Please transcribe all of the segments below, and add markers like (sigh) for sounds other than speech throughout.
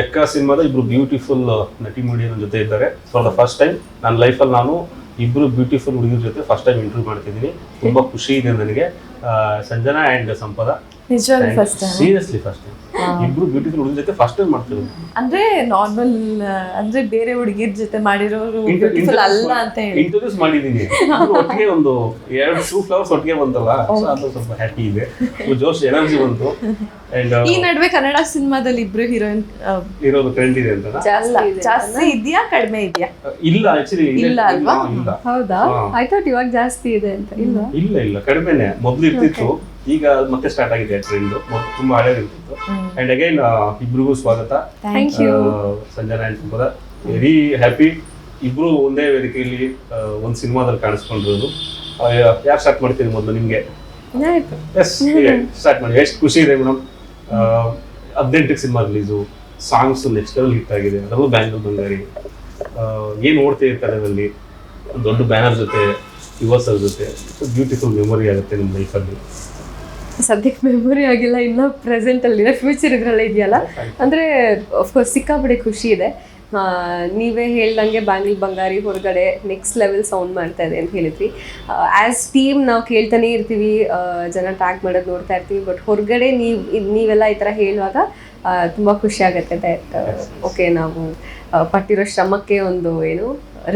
ಎಕ್ಕ ಸಿನಿಮಾದ ಇಬ್ರು ಬ್ಯೂಟಿಫುಲ್ ನಟಿ ಮುಡಿಯರ ಜೊತೆ ಇದ್ದಾರೆ. ಫಾರ್ ದ ಫಸ್ಟ್ ಟೈಮ್ ನನ್ನ ಲೈಫಲ್ಲಿ ನಾನು ಇಬ್ರು ಬ್ಯೂಟಿಫುಲ್ ಹುಡುಗಿ ಜೊತೆ ಫಸ್ಟ್ ಟೈಮ್ ಇಂಟರ್ವ್ಯೂ ಮಾಡ್ತಿದ್ದೀನಿ. ತುಂಬಾ ಖುಷಿ ಇದೆ ನನಗೆ. Sanjana and Sampada. Seriously first time ಇಬ್ರು ಬ್ಯೂಟಿಫುಲ್ ಹುಡುಗಿ ಜೊತೆ ಫಸ್ಟ್ ಟೈಮ್ ಮಾಡ್ತಿರೋದು. ಅಂದ್ರೆ ನಾರ್ಮಲ್ ಅಂದ್ರೆ ಬೇರೆ ಹುಡುಗಿರ್ ಜೊತೆ ಮಾಡಿರೋರು ಬ್ಯೂಟಿಫುಲ್ ಅಲ್ಲ ಅಂತ ಹೇಳಿ. ಇಂಟ್ರೊಡ್ಯೂಸ್ ಮಾಡಿದೀನಿ. ಒಟ್ಟಿಗೆ ಒಂದು ಎರಡು ಟೂ ಫ್ಲವರ್ಸ್ ಒಟ್ಟಿಗೆ ಬಂತಲ್ಲ ಅದು ಸ್ವಲ್ಪ ಹ್ಯಾಪಿ ಇದೆ. ಜೋಶ್ ಎನರ್ಜಿ ಬಂತು. ಅಂಡ್ ಈ ನಡುವೆ ಕನ್ನಡ ಸಿನಿಮಾದಲ್ಲಿ ಇಬ್ರು ಹೀರೋಯಿನ್ ಇರೋದು ಟ್ರೆಂಡ್ ಇದೆ ಅಂತ ಜಾಸ್ತಿ ಇದೆಯಾ ಕಡಿಮೆ ಇದೆಯಾ? ಇಲ್ಲ ಆಕ್ಚುಲಿ ಇಲ್ಲ ಅಲ್ವಾ? ಹೌದಾ. ಐ ಥಾಟ್ ಇವಾಗ ಜಾಸ್ತಿ ಇದೆ ಅಂತ. ಇಲ್ಲ? ಇಲ್ಲ ಇಲ್ಲ ಕಡಿಮೆನೆ. ಮೊದಲು ಇರ್ತಿತ್ತು. ಈಗ ಮತ್ತೆ ಸ್ಟಾರ್ಟ್ ಆಗಿದೆ ಟ್ರೆಂಡ್ ತುಂಬಾ ಹಳೆ ಇರ್ತಿತ್ತು ಅಂಡ್ ಅಗೈನ್ ಇಬ್ರಿಗೂ ಸ್ವಾಗತ. Sanjana and Sampada very happy ಇಬ್ರು ಒಂದೇ ವೇದಿಕೆಯಲ್ಲಿ ಒಂದು ಸಿನಿಮಾದಲ್ಲಿ ಕಾಣಿಸ್ಕೊಂಡಿರೋದು. ಯಾರು ಸ್ಟಾರ್ಟ್ ಮಾಡ್ತೀರಿ ಮೊದಲು ನಿಮ್ಗೆ? ಎಸ್ ಸ್ಟಾರ್ಟ್ ಮಾಡಿ. ಎಷ್ಟು ಖುಷಿ ಇದೆ madam ಹದಿನೆಂಟಕ್ಕೆ cinema release songs next level hit ಆಗಿದೆ. ಅದರಲ್ಲೂ ಬ್ಯಾಂಗ್ಳೂರ್ ಬಂಗಾರಿ. ಏನು ಓಡ್ತಾ ಇರ್ತಾರೆ ಅದರಲ್ಲಿ ದೊಡ್ಡ ಬ್ಯಾನರ್ ಜೊತೆ ಯುವಸರ್ ಜೊತೆ. ಬ್ಯೂಟಿಫುಲ್ ಮೆಮೊರಿ ಆಗುತ್ತೆ ನಿಮ್ಮ ಲೈಫಲ್ಲಿ ಸದ್ಯಕ್ಕೆ ಮೆಮೊರಿ ಆಗಿಲ್ಲ, ಇನ್ನು ಪ್ರೆಸೆಂಟ್ ಅಲ್ಲಿ ಫ್ಯೂಚರ್ ಇದರಲ್ಲೇ ಇದೆಯಲ್ಲ? ಅಂದ್ರೆ ಅಫ್ಕೋರ್ಸ್ ಸಿಕ್ಕಾಪಡೆ ಖುಷಿ ಇದೆ. ನೀವೇ ಹೇಳ್ದಂಗೆ ಬ್ಯಾಂಗಲ್ ಬಂಗಾರಿ ಹೊರಗಡೆ ನೆಕ್ಸ್ಟ್ ಲೆವೆಲ್ ಸೌಂಡ್ ಮಾಡ್ತಾ ಇದೆ ಅಂತ ಹೇಳಿದ್ವಿ ಆ್ಯಸ್ ಟೀಮ್ ನಾವು ಕೇಳ್ತಾನೆ ಇರ್ತೀವಿ. ಜನ ಟ್ಯಾಗ್ ಮಾಡೋದು ನೋಡ್ತಾ ಇರ್ತೀವಿ. ಬಟ್ ಹೊರಗಡೆ ನೀವು ನೀವೆಲ್ಲ ಈ ಥರ ಹೇಳುವಾಗ ತುಂಬ ಖುಷಿ ಆಗುತ್ತೆ ಓಕೆ ನಾವು ಪಟ್ಟಿರೋ ಶ್ರಮಕ್ಕೆ ಒಂದು, ಏನು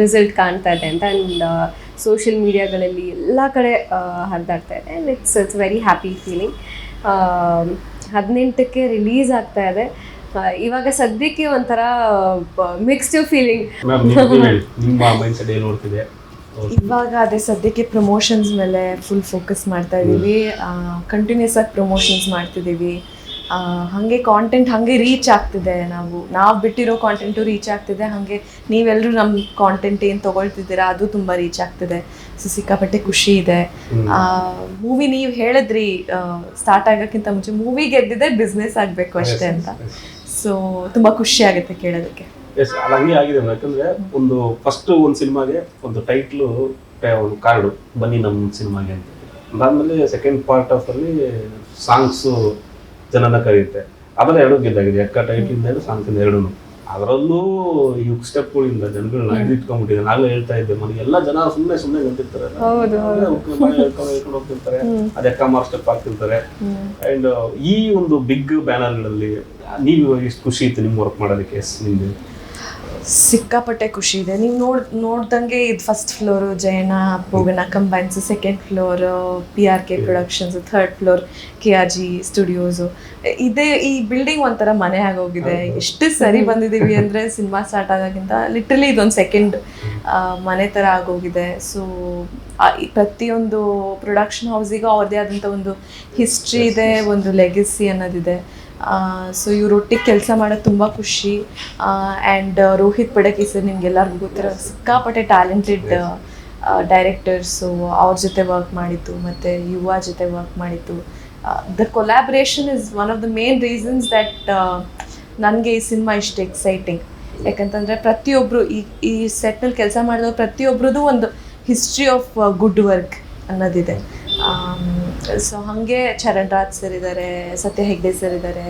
ರಿಸಲ್ಟ್ ಕಾಣ್ತಾ ಇದೆ ಅಂತ. ಆ್ಯಂಡ್ ಸೋಷಿಯಲ್ ಮೀಡಿಯಾಗಳಲ್ಲಿ ಎಲ್ಲ ಕಡೆ ಹರಿದಾಡ್ತಾ ಇದೆ. And it's it's very happy feeling ಹದಿನೆಂಟಕ್ಕೆ release ಆಗ್ತಾ ಇದೆ. ಇವಾಗ ಸದ್ಯಕ್ಕೆ ಒಂಥರ ಮಿಕ್ಸ್ಡ್ ಫೀಲಿಂಗ್ ನೀವು ನಿಮ್ಮ ಮೈಂಡ್ ಸೆಟ್ ಏನು ನೋಡ್ತಿದೆ? ಇವಾಗ ಅದೇ ಸದ್ಯಕ್ಕೆ ಪ್ರಮೋಷನ್ಸ್ ಮೇಲೆ ಫುಲ್ ಫೋಕಸ್ ಮಾಡ್ತಾ ಇದ್ದೀವಿ ಕಂಟಿನ್ಯೂಸ್ ಆಗಿ ಪ್ರಮೋಷನ್ಸ್ ಮಾಡ್ತಿದ್ದೀವಿ ಹಾಗೆ ಕಾಂಟೆಂಟ್ ಹಾಗೆ ರೀಚ್ ಆಗ್ತಿದೆ ನಾವು. ನಾವು ಬಿಟ್ಟಿರೋ ಕಾಂಟೆಂಟು ರೀಚ್ ಆಗ್ತಿದೆ. ಹಾಗೆ ನೀವೆಲ್ಲರೂ ನಮ್ಮ ಕಾಂಟೆಂಟ್ ಏನು ತೊಗೊಳ್ತಿದ್ದೀರಾ ಅದು ತುಂಬ ರೀಚ್ ಆಗ್ತಿದೆ. ಸೊ ಸಿಕ್ಕಾಪಟ್ಟೆ ಖುಷಿ ಇದೆ. ಮೂವಿ ನೀವು ಹೇಳಿದ್ರಿ ಸ್ಟಾರ್ಟ್ ಆಗೋಕ್ಕಿಂತ ಮುಂಚೆ ಮೂವಿ ಗೆದ್ದಿದೆ ಬಿಸ್ನೆಸ್ ಆಗಬೇಕು ಅಷ್ಟೇ ಅಂತ. ಸೊ ತುಂಬ ಖುಷಿ ಆಗುತ್ತೆ ಕೇಳೋದಕ್ಕೆ. ಎಸ್ ಹಂಗೆ ಆಗಿದೆ ಯಾಕಂದ್ರೆ ಒಂದು ಫಸ್ಟ್ ಒಂದು ಸಿನಿಮಾಗೆ ಒಂದು ಟೈಟ್ಲು ಒಂದು ಕಾರ್ಡು ಬನ್ನಿ ನಮ್ಮ ಸಿನಿಮಾಗೆ ಅಂತ. ಅದಾದಮೇಲೆ ಸೆಕೆಂಡ್ ಪಾರ್ಟ್ ಆಫ್ ಅಲ್ಲಿ ಸಾಂಗ್ಸು ಜನನ ಕರೆಯುತ್ತೆ ಅದನ್ನ ಎರಡು ಗೆದ್ದಾಗಿದೆ ಅಕ್ಕ ಟೈಟ್ಲಿಂದ ಸಾಂಗ್ಸ್ ಇಂದ ಎರಡೂ ಅದರಲ್ಲೂ ಯುಗ್ ಸ್ಟೆಪ್ಗಳಿಂದ ಜನಗಳನ್ನ ಹಿಡಿದಿಟ್ಕೊಂಡ್ಬಿಟ್ಟಿದೆ. ನಾಗಲೇ ಹೇಳ್ತಾ ಇದ್ದೆ ಮನೆ ಎಲ್ಲ ಜನ ಸುಮ್ಮನೆ ಸುಮ್ಮನೆ ನಿಂತಿರ್ತಾರೆ. ಹೇಳ್ಕೊಂಡು ಹೋಗ್ತಿರ್ತಾರೆ ಅದಕ್ಕ ಮಾರ್ ಸ್ಟೆಪ್ ಹಾಕ್ತಿರ್ತಾರೆ. ಅಂಡ್ ಈ ಒಂದು ಬಿಗ್ ಬ್ಯಾನರ್ಗಳಲ್ಲಿ ನೀವು ಎಷ್ಟು ಖುಷಿ ಇತ್ತು ನಿಮ್ಗೆ ವರ್ಕ್ ಮಾಡೋದಕ್ಕೆ ಎಸ್ ನಿಮ್ಗೆ ಸಿಕ್ಕಾಪಟ್ಟೆ ಖುಷಿ ಇದೆ. ನೀವು ನೋಡ್ ನೋಡ್ದಂಗೆ ಇದು ಫಸ್ಟ್ ಫ್ಲೋರು ಜಯನ ಪೋಗಣ combines second floor P R K productions third floor K R G studios ಇದೇ ಈ ಬಿಲ್ಡಿಂಗ್ ಒಂಥರ ಮನೆ ಆಗೋಗಿದೆ. ಎಷ್ಟು ಸರಿ ಬಂದಿದ್ದೀವಿ ಅಂದರೆ ಸಿನಿಮಾ ಸ್ಟಾರ್ಟ್ ಆಗೋಕ್ಕಿಂತ ಲಿಟ್ರಲಿ ಇದೊಂದು ಸೆಕೆಂಡ್ ಮನೆ ಥರ ಆಗೋಗಿದೆ. ಸೊ ಪ್ರತಿಯೊಂದು ಪ್ರೊಡಕ್ಷನ್ ಹೌಸಿಗೂ ಅವ್ರದೇ ಆದಂಥ ಒಂದು ಹಿಸ್ಟ್ರಿ ಇದೆ ಒಂದು ಲೆಗಸಿ ಅನ್ನೋದಿದೆ. ಸೊ ಇವ್ರೊಟ್ಟಿಗೆ ಕೆಲಸ ಮಾಡೋದು ತುಂಬ ಖುಷಿ. ಆ್ಯಂಡ್ ರೋಹಿತ್ ಪಡಕಿ ಸರ್ ನಿಮ್ಗೆಲ್ಲರಿಗೂ ಗೊತ್ತಿರೋ ಸಿಕ್ಕಾಪಟ್ಟೆ ಟ್ಯಾಲೆಂಟೆಡ್ ಡೈರೆಕ್ಟರ್ಸು ಅವ್ರ ಜೊತೆ ವರ್ಕ್ ಮಾಡಿದ್ದು ಮತ್ತು ಯುವ ಜೊತೆ ವರ್ಕ್ ಮಾಡಿದ್ದು. The collaboration is one of the main reasons that ನನಗೆ ಈ ಸಿನಿಮಾ ಇಷ್ಟು ಎಕ್ಸೈಟಿಂಗ್ ಯಾಕಂತಂದರೆ ಪ್ರತಿಯೊಬ್ಬರು ಈ ಈ ಸೆಟ್ನಲ್ಲಿ ಕೆಲಸ ಮಾಡಿದವ್ರು ಪ್ರತಿಯೊಬ್ಬರದ್ದು ಒಂದು ಹಿಸ್ಟ್ರಿ ಆಫ್ ಗುಡ್ ವರ್ಕ್ ಅನ್ನೋದಿದೆ. ಸೊ ಹಾಗೆ ಚರಣ್ ರಾಜ್ ಸರ್ ಇದ್ದಾರೆ ಸತ್ಯ ಹೆಗ್ಡೆ ಸರ್ ಇದ್ದಾರೆ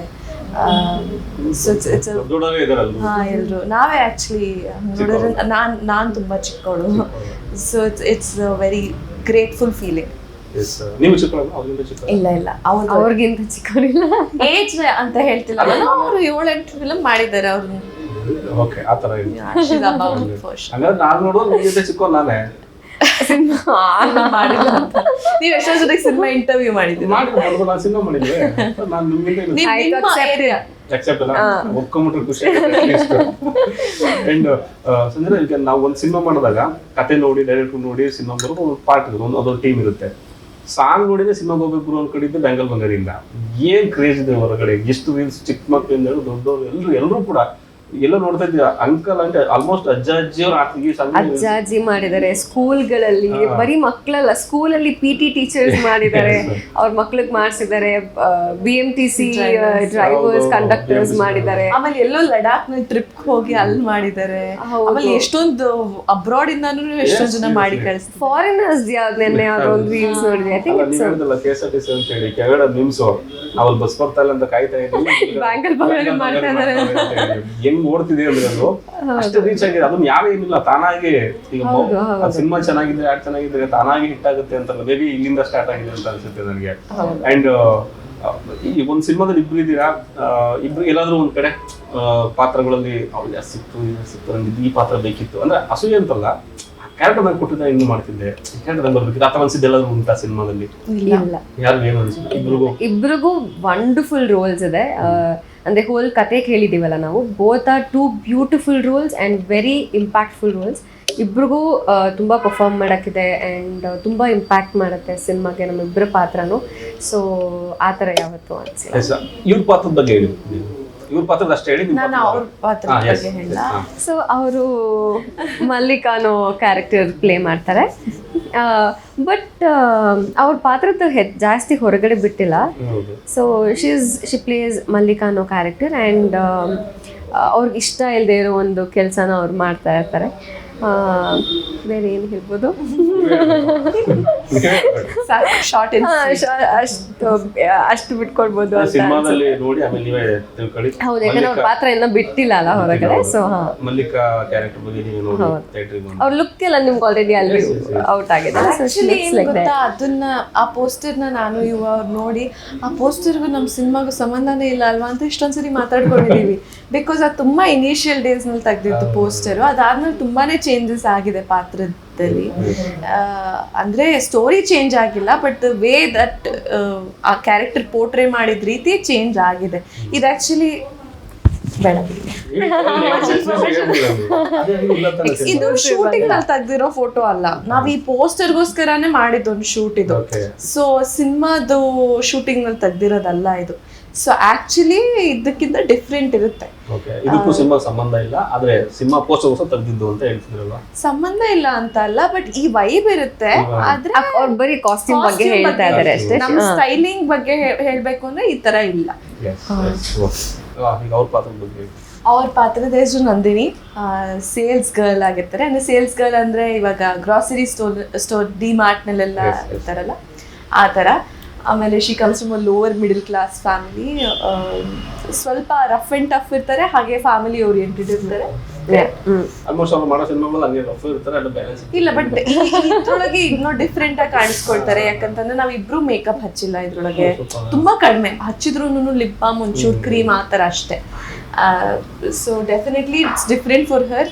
ಹಾ ಎಲ್ರು. ನಾವೇ ಆಕ್ಚುಲಿ ನೋಡಿದ್ರೆ ನಾನ್ ನಾನ್ ತುಂಬಾ ಚಿಕ್ಕವಳು. So it's it's very grateful feeling as ನೀವು ಚಿಕ್ಕವಲ್ಲ ಅವ್ರಿಂದ ಚಿಕ್ಕ ಇಲ್ಲ ಇಲ್ಲ. ಅವ್ರು ಅವ್ರಿಗಿಂತ ಚಿಕ್ಕವರಿಲ್ಲ. ಏಜ್ ಅಂತ ಹೇಳ್ತಿಲ್ಲ. ಅವರು ಏಳೆಂಟು ಫಿಲಮ್ ಮಾಡಿದ್ದಾರೆ ಅವ್ರು ಓಕೆ ಆ ತರ ಇದೆ ಹಂಗಾದ್ರೆ ನಾನು ನೋಡೋದು ನಿಮ್ಗಿಂತ ಚಿಕ್ಕವ್ ನಾನೇ. ಮಾಡಿಲ್ಲ ಅಂತ. ನೀವು ಎಷ್ಟೋ ಜೊತೆಗೆ ಸಿನಿಮಾ ಇಂಟರ್ವ್ಯೂ ಮಾಡಿದ್ರು ನಾನು ಸಿನಿಮಾ ಮಾಡಿದ್ವಿ (laughs) ನಾನು ನಿಮ್ಗಿಂತ ನೀವು ಆಯ್ತು, ನಿಮ್ಮ area. ಒಪ್ಕೊಂಬಿಟ್ರೆ ಖುಷಿ ಅಂಡ್ ಈಗ ನಾವು ಒಂದು ಸಿನಿಮಾ ಮಾಡಿದಾಗ ಕತೆ ನೋಡಿ ಡೈರೆಕ್ಟ್ ನೋಡಿ ಸಿನಿಮಾ ಬರೋದು ಒಂದು ಪಾರ್ಟ್ ಇರುತ್ತೆ ಒಂದು ಅದೊಂದು ಟೀಮ್ ಇರುತ್ತೆ. ಸಾಂಗ್ ನೋಡಿದ್ರೆ ಸಿನಿಮಾಗೆ ಹೋಗ್ಬೇಕು ಅನ್ಕೊಂಡಿದ್ದೆ ಬೆಂಗಲ್ ಬಂಗಾರಿಯಿಂದ. ಏನ್ ಕ್ರೇಜ್ ಇದೆ ಹೊರಗಡೆ? ಎಷ್ಟು ರೀಲ್ಸ್ ಚಿಕ್ಕ ಮಕ್ಕಳಿಂದ ಹೇಳಿ ದೊಡ್ಡವರು ಎಲ್ಲರೂ ಎಲ್ಲರೂ ಕೂಡ ಎಲ್ಲೋ ನೋಡ್ತಾ ಇದ್ದೀವಿ ಅಂಕಲ್ ಅಂದ್ರೆ ಆಲ್ಮೋಸ್ಟ್ ಅಜ್ಜ ಅಜ್ಜಿ ಅಜ್ಜ ಅಜ್ಜಿ ಮಾಡಿದ್ದಾರೆ. ಸ್ಕೂಲ್ಗಳಲ್ಲಿ ಬರೀ ಮಕ್ಕಳಲ್ಲ ಸ್ಕೂಲಲ್ಲಿ ಪಿ ಟಿ ಟೀಚರ್ಸ್ ಮಾಡಿದ್ದಾರೆ. ಅವ್ರ ಮಕ್ಳಿಗೆ ಮಾಡಿಸಿದ್ದಾರೆ. B M T C drivers conductors ಮಾಡಿದ್ದಾರೆ. ಆಮೇಲೆ ಎಲ್ಲೋ ಲಡಾಖ್ನಲ್ಲಿ ಟ್ರಿಪ್ ಹೋಗಿ ಅಲ್ಲಿ ಮಾಡಿದ್ದಾರೆ. ಆಮೇಲೆ ಎಷ್ಟೊಂದು ಅಬ್ರಾಡ್ ಇಂದಾನು ಎಷ್ಟೊಂದು ಜನ ಮಾಡಿ ಕಳಿಸ್ ಫಾರಿನರ್ಸ್ ಯಾವ್ದು ನೆನ್ನೆ ಯಾವ್ದೋ ಒಂದು ರೀಲ್ಸ್ ನೋಡಿದೆ I think it's K S R T C ಅಂತ ಹೇಳಿ. ಕೆಳಗಡೆ ನಿಮ್ಸು. ಅವ್ರು ಬಸ್ ಬರ್ತಾ ಇಲ್ಲ ಅಂತ ಕಾಯ್ತಾ (laughs) ಇದ್ದೀವಿ ಬ್ಯಾಂಕಲ್ ಮಾಡ್ತಾ ಇದಾರೆ. ಹೆಂಗ್ ಓಡ್ತಿದೆ ಅಂದ್ರೆ ಅದು. ಅಷ್ಟು ರೀಚ್ ಆಗಿದೆ. ಅದನ್ನ ಯಾವೇನಿಲ್ಲ ತಾನಾಗಿ ಈಗ ಸಿನಿಮಾ ಚೆನ್ನಾಗಿದ್ರೆ ಆಡ್ ಚೆನ್ನಾಗಿದ್ರೆ ತಾನಾಗಿ ಹಿಟ್ ಆಗುತ್ತೆ ಅಂತಲ್ಲ. ಬೇಬಿ ಇಲ್ಲಿಂದ ಸ್ಟಾರ್ಟ್ ಆಗಿದೆ ಅಂತ ಅನ್ಸುತ್ತೆ ನನಗೆ. ಅಂಡ್ ಈ ಒಂದು ಸಿನಿಮಾದಲ್ಲಿ ಇಬ್ರು ಇದ್ದೀರಾ? ಇಬ್ರು ಎಲ್ಲಾದ್ರೂ ಒಂದ್ ಕಡೆ ಪಾತ್ರಗಳಲ್ಲಿ ಅವ್ರು ಜಾಸ್ತಿ ಸಿಕ್ತು ಇದು ಸಿಕ್ತು ನಂಗೆ ಈ ಪಾತ್ರ ಬೇಕಿತ್ತು. ಅಂದ್ರೆ ಅಸೂಯೆ ಅಂತಲ್ಲ ಕ್ಯಾರೆಕ್ಟರ್ ನಂಗೆ ಕೊಟ್ಟಿದ್ದ ಇನ್ನು ಮಾಡ್ತಿದ್ದೆ? ಕ್ಯಾರೆಕ್ಟರ್ ಬರ್ಬೇಕಿತ್ತು. ಅಥವಾ ಅನ್ಸಿದ್ದು ಎಲ್ಲಾದ್ರೂ ಉಂಟಾ ಸಿನಿಮಾದಲ್ಲಿ? ಇಲ್ಲ. ಯಾರು ಏನು ಇಬ್ರಿಗೂ? ಇಬ್ರಿಗೂ ವಂಡರ್ಫುಲ್ ರೋಲ್ಸ್ ಇದೆ. ಅಂದ್ರೆ ಹೋಲ್ ಕತೆ ಕೇಳಿದ್ದೀವಲ್ಲ ನಾವು. Both are two beautiful roles and very impactful roles ಇಬ್ರಿಗೂ ತುಂಬ ಪರ್ಫಾರ್ಮ್ ಮಾಡೋಕ್ಕಿದೆ ಆ್ಯಂಡ್ ತುಂಬಾ ಇಂಪ್ಯಾಕ್ಟ್ ಮಾಡುತ್ತೆ ಸಿನಿಮಾಗೆ ನಮ್ಮಿಬ್ಬರ ಪಾತ್ರನೂ. ಸೊ ಆ ಥರ ಯಾವತ್ತು ಅನ್ಸಿಲ್ಲ. ಇವ್ರ ಪಾತ್ರದ ಬಗ್ಗೆ ಹೇಳಿ. ಇವ್ರ ಪಾತ್ರದ ಅಷ್ಟೇ ಹೇಳಿ ನಿಮ್ಮ ನಾನು ಅವ್ರ ಪಾತ್ರದ ಹಾ, yes, ಬಗ್ಗೆ yes, ಹೇಳ ಹಾ. ಸೊ ಅವರು ಮಲ್ಲಿಕಾನೋ ಕ್ಯಾರೆಕ್ಟರ್ ಪ್ಲೇ ಮಾಡ್ತಾರೆ. ಬಟ್ ಅವ್ರ ಪಾತ್ರದ ಹೆ ಜಾಸ್ತಿ ಹೊರಗಡೆ ಬಿಟ್ಟಿಲ್ಲ. ಹೌದು. So she's she plays Mallika ಅನ್ನೋ ಕ್ಯಾರೆಕ್ಟರ್ ಆ್ಯಂಡ್ ಅವ್ರಿಗೆ ಇಷ್ಟ ಇಲ್ಲದೆ ಇರೋ ಒಂದು ಕೆಲಸನ ಅವ್ರು ಮಾಡ್ತಾ ಇರ್ತಾರೆ. ಬೇರೆ ಏನು ಹೇಳ್ಬೋದು? ಶಾರ್ಟ್ ಅಷ್ಟು ಅಷ್ಟು ಬಿಟ್ಕೊಡ್ಬೋದು ಸಿನಿಮಾದಲ್ಲಿ ನೋಡಿ ಆಮೇಲೆ ನೀವೇ ತಿಳ್ಕೊಳ್ಳಿ. ಹೌದು ಯಾಕಂದ್ರೆ ಅವ್ರ ಪಾತ್ರ ಎಲ್ಲ ಬಿಟ್ಟಿಲ್ಲ ಅಲ್ಲ ಹೊರಗಡೆ ಸೊ ಮಲ್ಲಿಕಾ ಕ್ಯಾರೆಕ್ಟರ್ ಬಗ್ಗೆ ನೀವು ನೋಡಿ ಥಿಯೇಟ್ರಿಗೆ ಅವ್ರ ಲುಕ್ ಎಲ್ಲ ನಿಮ್ಗೆ ಆಲ್ರೆಡಿ ಅಲ್ಲಿ ಔಟ್ ಆಗಿದೆ. ಅದನ್ನ ಆ ಪೋಸ್ಟರ್ನ ನಾನು ಇವ ಅವ್ರು ನೋಡಿ ಆ ಪೋಸ್ಟರ್ಗೂ ನಮ್ಮ ಸಿನಿಮಾಗೂ ಸಂಬಂಧನೇ ಇಲ್ಲ ಅಲ್ವಾ ಅಂತ ಇಷ್ಟೊಂದ್ಸರಿ ಮಾತಾಡ್ಕೊಂಡಿದೀವಿ. ಬಿಕಾಸ್ ಅದು ತುಂಬಾ ಇನಿಷಿಯಲ್ ಡೇಸ್ನಲ್ಲಿ ತೆಗ್ದಿತ್ತು ಪೋಸ್ಟರ್ ಅದಾದ್ಮೇಲೆ ತುಂಬಾನೇ ಚೇಂಜಸ್ ಆಗಿದೆ ಪಾತ್ರದಲ್ಲಿ. ಆ, ಅಂದ್ರೆ ಸ್ಟೋರಿ ಚೇಂಜ್ ಆಗಿಲ್ಲ ಬಟ್ ವೇ ದಟ್ ಆ ಕ್ಯಾರೆಕ್ಟರ್ ಪೋರ್ಟ್ರೇ ಮಾಡಿದ ರೀತಿ ಚೇಂಜ್ ಆಗಿದೆ. ಇದು ಆಕ್ಚುಲಿ ಬೇಡ. (laughs) ಇದು ಶೂಟಿಂಗ್ನಲ್ಲಿ ತೆಗ್ದಿರೋ ಫೋಟೋ ಅಲ್ಲ. ನಾವ್ ಈ ಪೋಸ್ಟರ್ಗೋಸ್ಕರನೇ ಮಾಡಿದ್ದು ಒಂದು ಶೂಟ್ ಇದು. ಸೊ ಸಿನಿಮಾದು ಶೂಟಿಂಗ್ನಲ್ಲಿ ತೆಗ್ದಿರೋದಲ್ಲ ಇದು. ಸೊ ಆಕ್ಚುಲಿ ಇದಕ್ಕಿಂತ ಡಿಫ್ರೆಂಟ್ ಇರುತ್ತೆ. ಓಕೆ ಇದಕ್ಕೂ ಸಿನಿಮಾ ಸಂಬಂಧ ಇಲ್ಲ ಆದ್ರೆ ಸಿನಿಮಾ ಪೋಸ್ಟರ್ ಹೊಸ ತೆಗೆದಿದ್ದು ಅಂತ ಹೇಳ್ತಿದ್ರಲ್ವಾ? ಸಂಬಂಧ ಇಲ್ಲ ಅಂತ ಅಲ್ಲ ಬಟ್ ಈ ವೈಬ್ ಇರುತ್ತೆ. ಆದ್ರೆ ಅವ್ರು ಬರೀ ಕಾಸ್ಟ್ಯೂಮ್ ಬಗ್ಗೆ ಹೇಳ್ತಾ ಇದ್ದಾರೆ ಅಷ್ಟೇ. ನಮ್ಮ ಸ್ಟೈಲಿಂಗ್ ಬಗ್ಗೆ ಹೇಳ್ಬೇಕು ಅಂದ್ರೆ ಈ ತರ ಇಲ್ಲ. ಅವ್ರ ಪಾತ್ರದ ಬಗ್ಗೆ. ಅವ್ರ ಪಾತ್ರದ ಹೆಸರು ನಂದಿನಿ. ಸೇಲ್ಸ್ ಗರ್ಲ್ ಆಗಿರ್ತಾರೆ. ಅಂದ್ರೆ ಸೇಲ್ಸ್ ಗರ್ಲ್ ಅಂದ್ರೆ ಇವಾಗ ಗ್ರಾಸರಿ ಸ್ಟೋರ್ ಸ್ಟೋರ್ ಡಿ ಮಾರ್ಟ್ನಲ್ಲೆಲ್ಲ. ಇರ್ತಾರಲ್ಲ ಆ ಥರ ಆಮೇಲೆ she comes from lower middle class family ಸ್ವಲ್ಪ ರಫ್ ಅಂಡ್ ಟಫ್ ಇರ್ತಾರೆ ಹಾಗೆ ಫ್ಯಾಮಿಲಿ ಓರಿಯೆಂಟೆಡ್ ಇರ್ತಾರೆ. ಹ್ಮ್ ಆಲ್ಮೋಸ್ಟ್ ಅವ್ರು ಮಾಡೋ ಸಿನಿಮಾಗಳು ಹಂಗೆ ರಫ್ ಇರ್ತಾರೆ ಅಲ್ಲ ಬ್ಯಾಲೆನ್ಸ್ ಇಲ್ಲ ಬಟ್ ಇದ್ರೊಳಗೆ ಇನ್ನೂ ಡಿಫ್ರೆಂಟ್ ಆಗಿ ಕಾಣಿಸ್ಕೊಳ್ತಾರೆ. ಯಾಕಂತಂದ್ರೆ ನಾವಿಬ್ರು ಮೇಕಪ್ ಹಚ್ಚಿಲ್ಲ ಇದ್ರೊಳಗೆ. ತುಂಬಾ ಕಡಿಮೆ. ಹಚ್ಚಿದ್ರು ಲಿಪ್ ಬಾಮ್ ಒಂಚೂರು ಕ್ರೀಮ್ ಆ ಥರ ಅಷ್ಟೇ. So definitely it's different for her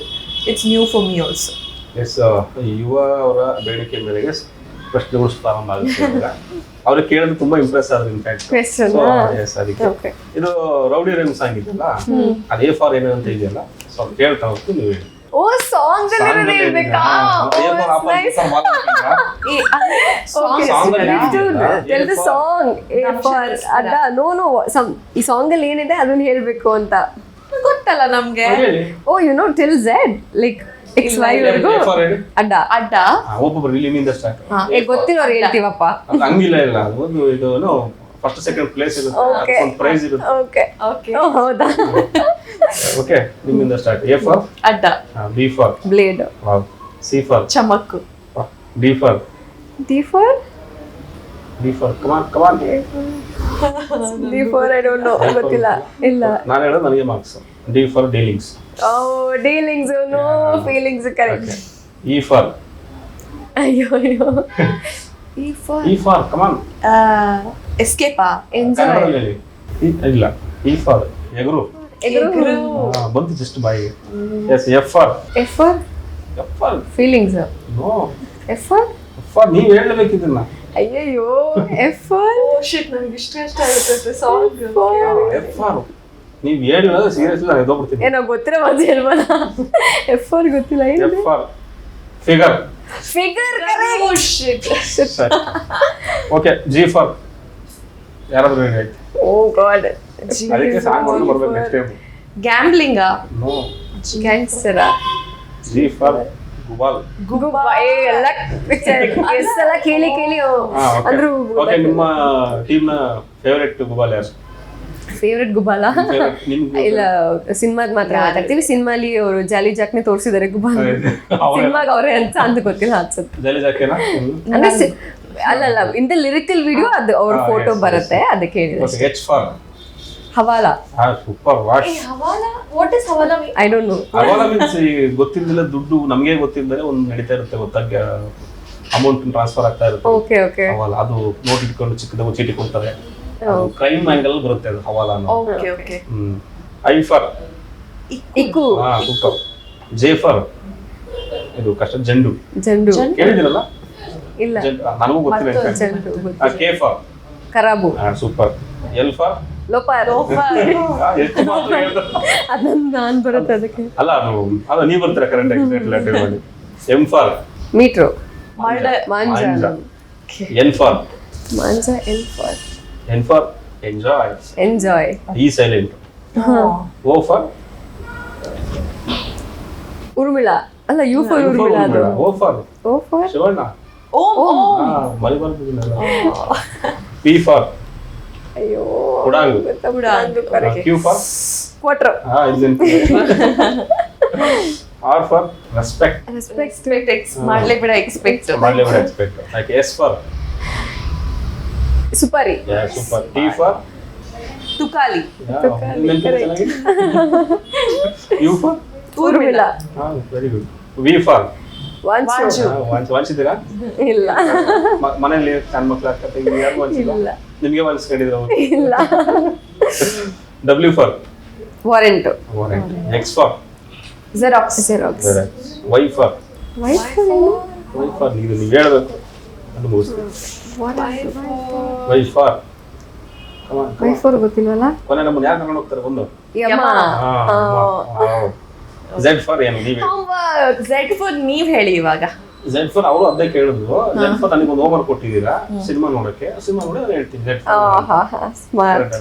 it's new for me also as Yuva ಅವರ ಬೇಡಿಕೆ ಮೇರೆಗೆ ಪ್ರಶ್ನೆಗಳು ಪ್ರಾರಂಭ ಆಗುತ್ತೆ. ಅವ್ರಿಗೆ ಕೇಳಿದ್ರೆ ತುಂಬಾ ಇಂಪ್ರೆಸ್ ಆದ್ರು ಇನ್ಫ್ಯಾಕ್ಟ್ ಇದು ರೌಡಿ ರೇಮ್ ಸಾಂಗ್ ಇದೆಯಲ್ಲ? ಅದೇ ಫಾರ್ ಏನು ಅಂತ ಇದೆಯಲ್ಲ? ಸೊ ಅವ್ರು ಕೇಳ್ತಾ ಹೋಗ್ತು ನೀವು ಹೇಳಿ. ಓ ಸಾಂಗ್ ಅಲ್ಲಿ ಹೇಳ್ಬೇಕಾ? ಅದ ನೋ ನೋ ಈ ಸಾಂಗ್ ಅಲ್ಲಿ ಏನಿದೆ ಅದನ್ನ ಹೇಳ್ಬೇಕು ಅಂತ. ಗೊತ್ತಲ್ಲ ನಮ್ಗೆ. ಓ you know till Z like X Y ವರ್ಗು ಅಡ್ಡ. ಅಡ್ಡ. ಆ, ಒಬ್ಬೊಬ್ರು ಇಲ್ಲಿ ನಿಂದ ಸ್ಟಾರ್ಟ್ ಏ ಗೊತ್ತಿರೋರು ಹೇಳ್ತೀವಪ್ಪ. ಅದು ಹಂಗಿಲ್ಲ ಇಲ್ಲ ಅದು ಒಂದು ಇದು ಫಸ್ಟ್ ಸೆಕೆಂಡ್ ಪ್ಲೇಸ್ ಇರುತ್ತೆ. ಓಕೆ ಒಂದು ಪ್ರೈಸ್ ಇರುತ್ತೆ. ಓಕೆ ಓಕೆ ಹೌದಾ? ಓಕೆ ನಿಮ್ಮಿಂದ ಸ್ಟಾರ್ಟ್ ಎ ಫಾರ್ ಅಡ್ಡ. B for blade C for ಚಮಕ್ಕು. D for D for D for come on come on D for I don't know ಗೊತ್ತಿಲ್ಲ. ಇಲ್ಲ. ನಾನು ಹೇಳೋದು ನನಗೆ marks D for dealings oh dealings no feelings correct E for ಅಯ್ಯೋ ಅಯ್ಯೋ E for E for come on ಎಸ್ಕೇಪಾ enjoy ಕನ್ನಡದಲ್ಲಿ ಇ- ಇಲ್ಲ. ಇ ಫಾರ್ ಎಗರು. ಎಗರು. ಆ, ಬಂತು ಜಸ್ಟ್ ಬಾಯಿಗೆ S F for F for F for feelings no F for F for ನೀವು ಹೇಳಬೇಕು ಇದನ್ನ. ಅಯ್ಯಯ್ಯೋ ಎಫ್ ಫಾರ್ ಓ ಶಿಟ್ ನನಗೆ ಇಷ್ಟ ಇಷ್ಟ ಆಗುತ್ತೆ ಸಾಂಗ್ ಎಫ್ ಫಾರ್ ನೀವು ಹೇಳಿದ್ರೆ ಸೀರಿಯಸ್ಲಿ ನಾನು ಎದ್ದೋಗ್ಬಿಡ್ತೀನಿ. ಏನೋ ಗೊತ್ತಿರೋ ಮಾತು ಹೇಳ್ಬೋದ? ಎಫ್ ಫಾರ್ ಗೊತ್ತಿಲ್ಲ ಏನು F for figure figure okay G for ಯಾರಾದ್ರೂ ಹೇಳಿ ಆಯ್ತು. ಓ ಗಾಡ್ ಅದಕ್ಕೆ ಸಾಂಗ್ ಒಂದು ಬರ್ಬೇಕು ನೆಕ್ಸ್ಟ್ ಟೈಮ್ ಗ್ಯಾಮ್ಲಿಂಗ ನೋ ಗ್ಯಾಂಗ್ಸ್ಟರ ಜಿ ಫಾರ್ ಗುಬಾಲ್ ಎಲ್ಲ ಎಸ್ ಎಲ್ಲ ಕೇಳಿ ಕೇಳಿ ಅಂದ್ರು ಓಕೆ ನಿಮ್ಮ ಟೀಮ್ನ ಫೇವರಿಟ್ ಗುಬಾಲ್ ಯಾರು? ಫೇವ್ರೆಟ್ ಗುಬಾಲ ಇಲ್ಲ ಸಿನಿಮಾದ ಮಾತ್ರ ಮಾತಾಡ್ತೀವಿ. ಸಿನಿಮಾಲಿ ಅವರು ಜಾಲಿ ಜಾಕ್ನೆ ತೋರಿಸಿದ್ದಾರೆ ಗುಬಾಲ ಸಿನಿಮಾಗ ಅವರೇ ಅಂತ ಅಂತ ಗೊತ್ತಿಲ್ಲ ಅನ್ಸುತ್ತೆ. ಅಂದ್ರೆ ಅಲ್ಲಲ್ಲ ಇನ್ ದ ಲಿರಿಕಲ್ ವಿಡಿಯೋ ಅದು ಅವ್ರ ಫೋಟೋ ಬರುತ್ತೆ ಅದಕ್ಕೆ ಹೇಳಿದೆ hawala. Super what hawala? What is hawala I don't know ಅವಾಗ ಮೀನ್ಸ್ ದುಡ್ಡು ನಮಗೆ ಗೊತ್ತಿಲ್ಲದೆ ಒಂದು ನಡೀತಾ ಇರುತ್ತೆ ಗೊತ್ತಾಗ ಅಮೌಂಟ್ ಟ್ರಾನ್ಸ್ಫರ್ ಆಗ್ತಾ ಇರುತ್ತೆ. ಓಕೆ ಓಕೆ ಹವಾಲಾ ಅದು ನೋಟ್ ಇಟ್ಕೊಂಡು ಚಿಕ್ಕದಾಗ ಚೀಟಿ ಕೊಡ್ತಾರೆ. ಕ್ರೈಮ್ ಆಂಗಲ್ ಬರುತ್ತೆ ಅದು hawala okay okay. I for ಇಕ್ಕು. Super J for ಇದು ಕಷ್ಟ ಜಂಡು. ಜಂಡು. ಕೇಳಿದಿರಲ್ಲ ಇಲ್ಲ. ನನಗೂ ಗೊತ್ತಿಲ್ಲ ಕೆ ಫಾರ್ ಕರಾಬು. ಹಾ ಸೂಪರ್ ಎಲ್ ಫಾರ್? ಅದನ್ನ ನಾನ್ ಬರುತ್ತೆ ಅದಕ್ಕೆ. ಅಲ್ಲ ಅದು ಅಲ್ಲ ನೀವು ಬರ್ತೀರಾ ಕರೆಂಟ್ ಎಕ್ಸಾಕ್ಟ್ ಮಾಡಿ. ಎಂ ಫಾರ್ ಮೀಟ್ರು. ಮಾಂಜ. N for ಮಾಂಜ L for N for enjoy enjoy ಈ ಸೈಲೆಂಟ್ ಓ ಫಾರ್ ಉರ್ಮಿಳ ಅಲ್ಲ ಯು ಫಾರ್ ಉರ್ಮಿಳ ಅದು. O for O. For Shivanna O ಮಳೆ ಬರ್ತಿದ್ದೀನಲ್ಲ ಪಿ ಫಾರ್ ಅಯ್ಯೋ ಕುಡಾಂಗ್ ಕ್ಯೂ ಫಾರ್ ಕ್ವಾಟ್ರ್ ಹಾ ಇದೇನ್ R for respect respect expect ಮಾಡ್ಲೇ ಬಿಡ ಎಕ್ಸ್ಪೆಕ್ಟ್ ಮಾಡ್ಲೇ ಬಿಡ expect like S for supari super T for Tukali U for Urmila ಹಾ ವೆರಿ ಗುಡ್ ವಿ ಫಾರ್ ವಾಂಚು ವಾಂಚಿದ್ದೀರಾ ಇಲ್ಲ. ಮನೇಲಿ ಸಣ್ಣ ಮಕ್ಳು ಅಕ್ಕ ತಂಗಿ ಯಾರು ವಾಂಚಿಲ್ಲ ಇಲ್ಲ? ನಿಮ್ಗೆ ವಾಂಚಿಸ್ಕೊಂಡಿದ್ರು ಇಲ್ಲ. W for warrant X for xerox xerox Y for Y for ನೀವು ನೀವು ಹೇಳ್ಬೇಕು. ಮುಗಿಸ್ತೀನಿ ವೈ ಫಾರ್ ಗೊತ್ತಿಲ್ವಲ್ಲ ಕೊನೆ ನಮ್ಮನ್ನ ಯಾರು ಕರ್ಕೊಂಡು ಹೋಗ್ತಾರೆ? ಒಂದು. ಝೆಡ್ ಫಾರ್ ಏನು? ನೀವು. ಝೆಡ್ ಫೋರ್ ನೀವ್ ಹೇಳಿ ಇವಾಗ. ಝೆಡ್ ಫಾರ್ ಅವರು ಅದೇ ಕೇಳಿದ್ರು. ಝೆಡ್ ಫಾರ್ ನನಗೆ ಒಂದು ಹೋಮ್ವರ್ಕ್ ಕೊಟ್ಟಿದ್ದೀರಾ? ಸಿನಿಮಾ ನೋಡಕ್ಕೆ? ಸಿನಿಮಾ ನೋಡಿ ನಾನು ಹೇಳ್ತೀನಿ ಝೆಡ್ ಫಾರ್ ಸ್ಮಾರ್ಟ್